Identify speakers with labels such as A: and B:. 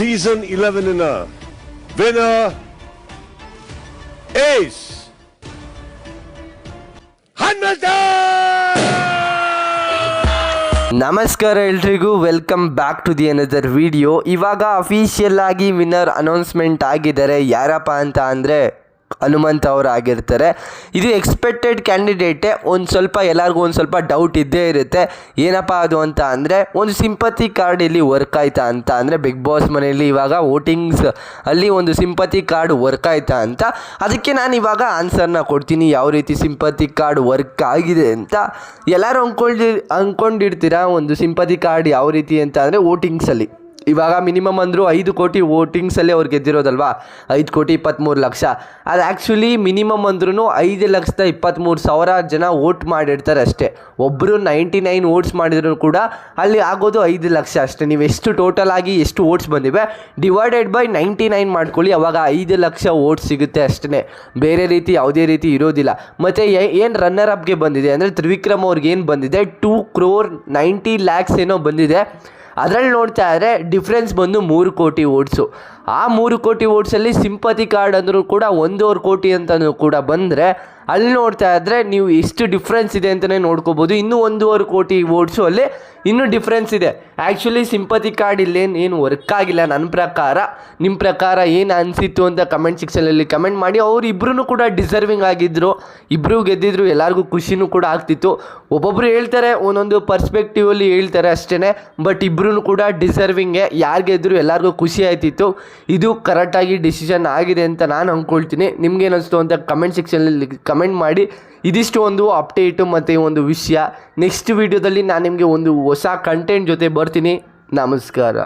A: Season Eleven winner ಏಸ್
B: ನಮಸ್ಕಾರ ಎಲ್ರಿಗೂ welcome back to the another video ಇವಾಗ ಅಫಿಷಿಯಲ್ ಆಗಿ ವಿನ್ನರ್ ಅನೌನ್ಸ್ಮೆಂಟ್ ಆಗಿದ್ದಾರೆ. ಯಾರಪ್ಪ ಅಂತ ಅಂದರೆ ಹನುಮಂತ್ ಅವರು ಆಗಿರ್ತಾರೆ. ಇದು ಎಕ್ಸ್ಪೆಕ್ಟೆಡ್ ಕ್ಯಾಂಡಿಡೇಟೇ ಒಂದು ಸ್ವಲ್ಪ ಎಲ್ಲರಿಗೂ ಒಂದು ಸ್ವಲ್ಪ ಡೌಟ್ ಇದ್ದೇ ಇರುತ್ತೆ. ಏನಪ್ಪ ಅದು ಅಂತ ಅಂದರೆ ಒಂದು ಸಿಂಪತಿ ಕಾರ್ಡ್ ಇಲ್ಲಿ ವರ್ಕ್ ಆಯ್ತಾ ಅಂತ ಅಂದರೆ ಬಿಗ್ ಬಾಸ್ ಮನೆಯಲ್ಲಿ ಇವಾಗ ವೋಟಿಂಗ್ಸ್ ಅಲ್ಲಿ ಒಂದು ಸಿಂಪತಿ ಕಾರ್ಡ್ ವರ್ಕ್ ಆಯ್ತಾ ಅಂತ. ಅದಕ್ಕೆ ನಾನು ಇವಾಗ ಆನ್ಸರ್ನ ಕೊಡ್ತೀನಿ. ಯಾವ ರೀತಿ ಸಿಂಪತಿ ಕಾರ್ಡ್ ವರ್ಕ್ ಆಗಿದೆ ಅಂತ. ಎಲ್ಲರೂ ಅಂದ್ಕೊಂಡಿ ಅಂದ್ಕೊಂಡಿರ್ತೀರಾ ಒಂದು ಸಿಂಪತಿ ಕಾರ್ಡ್ ಯಾವ ರೀತಿ ಅಂತ ಅಂದರೆ ವೋಟಿಂಗ್ಸಲ್ಲಿ ಇವಾಗ ಮಿನಿಮಮ್ ಅಂದರೂ ಐದು ಕೋಟಿ ವೋಟಿಂಗ್ಸಲ್ಲೇ ಅವ್ರು ಗೆದ್ದಿರೋದಲ್ವಾ? ಐದು ಕೋಟಿ ಇಪ್ಪತ್ತ್ಮೂರು ಲಕ್ಷ. ಅದು ಆ್ಯಕ್ಚುಲಿ ಮಿನಿಮಮ್ ಅಂದ್ರೂ ಐದು ಲಕ್ಷದ ಇಪ್ಪತ್ತ್ಮೂರು ಸಾವಿರ ಜನ ವೋಟ್ ಮಾಡಿರ್ತಾರೆ ಅಷ್ಟೇ. ಒಬ್ಬರು ನೈಂಟಿ ನೈನ್ ವೋಟ್ಸ್ ಮಾಡಿದ್ರು ಕೂಡ ಅಲ್ಲಿ ಆಗೋದು ಐದು ಲಕ್ಷ ಅಷ್ಟೇ. ನೀವು ಎಷ್ಟು ಟೋಟಲ್ ಆಗಿ ಎಷ್ಟು ವೋಟ್ಸ್ ಬಂದಿವೆ ಡಿವೈಡೆಡ್ ಬೈ ನೈಂಟಿ ನೈನ್ ಮಾಡ್ಕೊಳ್ಳಿ, ಅವಾಗ ಐದು ಲಕ್ಷ ವೋಟ್ ಸಿಗುತ್ತೆ ಅಷ್ಟೇ ಬೇರೆ ರೀತಿ ಯಾವುದೇ ರೀತಿ ಇರೋದಿಲ್ಲ. ಮತ್ತು ಏನು ರನ್ನರ್ ಅಪ್ಗೆ ಬಂದಿದೆ? ಅಂದರೆ ತ್ರಿವಿಕ್ರಮ್ ಅವ್ರಿಗೆ ಏನು ಬಂದಿದೆ? ಟೂ ಕ್ರೋರ್ ನೈಂಟಿ ಲ್ಯಾಕ್ಸ್ ಏನೋ ಬಂದಿದೆ. ಅದರಲ್ಲಿ ನೋಡ್ತಾ ಇದ್ದರೆ ಡಿಫ್ರೆನ್ಸ್ ಬಂದು ಮೂರು ಕೋಟಿ ಓಟ್ಸು ಆ ಮೂರು ಕೋಟಿ ಓಟ್ಸಲ್ಲಿ ಸಿಂಪತಿ ಕಾರ್ಡ್ ಅಂದರೂ ಕೂಡ ಒಂದೂವರೆ ಕೋಟಿ ಅಂತಲೂ ಕೂಡ ಬಂದರೆ ಅಲ್ಲಿ ನೋಡ್ತಾ ಇದ್ದರೆ ನೀವು ಎಷ್ಟು ಡಿಫ್ರೆನ್ಸ್ ಇದೆ ಅಂತಲೇ ನೋಡ್ಕೋಬೋದು. ಇನ್ನೂ ಒಂದೂವರೆ ಕೋಟಿ ಓಟ್ಸು ಅಲ್ಲಿ ಇನ್ನೂ ಡಿಫ್ರೆನ್ಸ್ ಇದೆ. ಆ್ಯಕ್ಚುಲಿ ಸಿಂಪತಿ ಕಾರ್ಡ್ ಇಲ್ಲೇನು ಏನು ವರ್ಕ್ ಆಗಿಲ್ಲ ನನ್ನ ಪ್ರಕಾರ. ನಿಮ್ಮ ಪ್ರಕಾರ ಏನು ಅನಿಸಿತ್ತು ಅಂತ ಕಮೆಂಟ್ ಸೆಕ್ಷನಲ್ಲಿ ಕಮೆಂಟ್ ಮಾಡಿ. ಅವ್ರು ಇಬ್ಬರೂ ಕೂಡ ಡಿಸರ್ವಿಂಗ್ ಆಗಿದ್ದರು ಇಬ್ಬರು ಗೆದ್ದಿದ್ರು, ಎಲ್ಲರಿಗೂ ಖುಷಿನೂ ಕೂಡ ಆಗ್ತಿತ್ತು. ಒಬ್ಬೊಬ್ಬರು ಹೇಳ್ತಾರೆ, ಒಂದೊಂದು ಪರ್ಸ್ಪೆಕ್ಟಿವಲ್ಲಿ ಹೇಳ್ತಾರೆ ಅಷ್ಟೇ ಬಟ್ ಇಬ್ಬರೂ ಕೂಡ ಡಿಸರ್ವಿಂಗೇ. ಯಾರು ಗೆದ್ದರು ಎಲ್ಲರಿಗೂ ಖುಷಿ ಆಯ್ತಿತ್ತು ಇದು ಕರೆಕ್ಟಾಗಿ ಡಿಸಿಷನ್ ಆಗಿದೆ ಅಂತ ನಾನು ಅಂದ್ಕೊಳ್ತೀನಿ ನಿಮ್ಗೆ ಏನಿಸ್ತು ಅಂತ ಕಮೆಂಟ್ ಸೆಕ್ಷನಲ್ಲಿ ಕಮೆಂಟ್ ಮಾಡಿ. ಇದಿಷ್ಟು ಒಂದು ಅಪ್ಡೇಟು ಮತ್ತು ಒಂದು ವಿಷಯ. ನೆಕ್ಸ್ಟ್ ವೀಡಿಯೋದಲ್ಲಿ ನಾನು ನಿಮಗೆ ಒಂದು ಹೊಸ ಕಂಟೆಂಟ್ ಜೊತೆ ಬರ್ತೀನಿ. ನಮಸ್ಕಾರ.